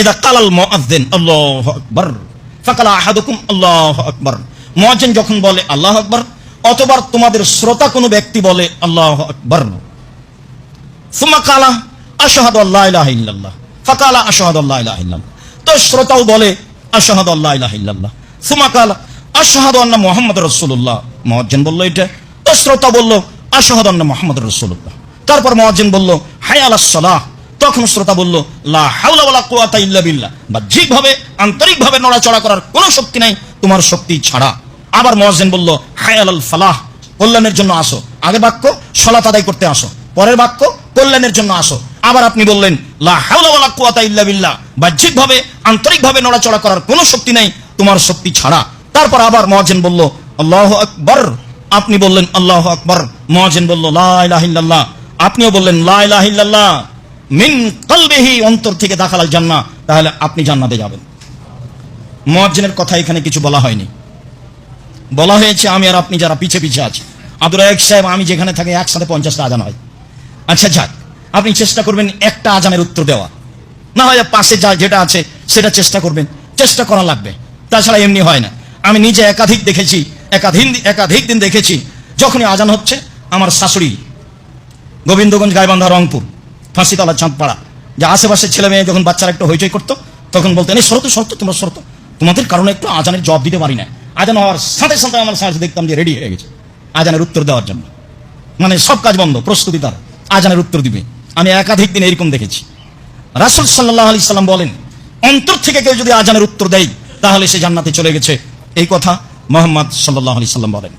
এদা কালাল আহাদুকুম যখন বলে তোমাদের শ্রোতা কোনো ব্যক্তি বলে কালা ফাকালা তো শ্রোতাও বলে আশহাদু আল্লা ইলাহা কালা আশহাদু আন্না মুহাম্মাদুর রাসূলুল্লাহ মুয়াজ্জিন বলল এটা। তো শ্রোতা বলল আশহাদু আন্না রাসূলুল্লাহ তারপর মুয়াজ্জিন বলল হায় আলাস সালাহ তখন শ্রোতা বলল, লা হাওলা ওয়ালা কুওয়াতা বাহ্যিকভাবে, আন্তরিকভাবে নড়াচড়া করার কোনো শক্তি নাই, তোমার শক্তি ছাড়া। আবার মুয়াজ্জিন বলল হায় আলাল ফালাহ, কল্যাণের জন্য আসো। আগে বাক্য সলাত আদায় করতে আসো। পরের বাক্য, কল্যাণের জন্য আসো। আবার আপনি বললেন, লা হাওলা ওয়ালা কুওয়াতা বিল্লাহ। বাহ্যিকভাবে, আন্তরিকভাবে নড়াচড়া করার কোনো শক্তি নাই, তোমার শক্তি ছাড়া। তারপর আবার মহাজেন বলল, আল্লাহ আকবার। আপনি বললেন, আল্লাহ আকবর। মহাজেন বলল, লা ইলাহা ইল্লাল্লাহ। আপনিও বললেন, লা ইলাহা ইল্লাল্লাহ। মিন কলবিহি অন্তর থেকে দাখালাল জান্নাহ, তাহলে আপনি জান্নাতে যাবেন। মুয়াজ্জিনের কথা এখানে কিছু বলা হয়নি। বলা হয়েছে, আমি আর আপনি যারা পিছে পিছে আছি আব্দুল রাজাক সাহেব, আমি যেখানে থাকি একসাথে পঞ্চাশটা আজান হয়। আচ্ছা যাক, আপনি চেষ্টা করবেন একটা আজানের উত্তর দেওয়া। না হয় পাশে যা যেটা আছে, সেটা চেষ্টা করবেন। চেষ্টা করা লাগবে। তাছাড়া এমনি হয় না। আমি নিজে একাধিক দেখেছি, একাধিক একাধিক দিন দেখেছি, যখনই আজান হচ্ছে, আমার শাশুড়ি গোবিন্দগঞ্জ গাইবান্ধা রংপুর ফাঁসিতলা চাঁদপাড়া যে আশেপাশের ছেলে মেয়ে যখন বাচ্চারা একটু হইচই করতো, তখন বলতেন, এই শরত শরত, তোমরা শরত। তোমাদের কারণে একটু আজানের জবাব দিতে পারি না আজান হওয়ার সাথে সাথে আমার সাথে দেখতাম যে রেডি হয়ে গেছে আজানের উত্তর দেওয়ার জন্য। মানে সব কাজ বন্ধ, প্রস্তুতি তার, আজানের উত্তর দিবে। আমি একাধিক দিন এরকম দেখেছি। রাসুল সাল্লাহ আলি সাল্লাম বলেন, অন্তর থেকে কেউ যদি আজানের উত্তর দেয়, তাহলে সে জান্নাতে চলে গেছে। এই কথা মোহাম্মদ সাল্লাহ আলি সাল্লাম বলেন।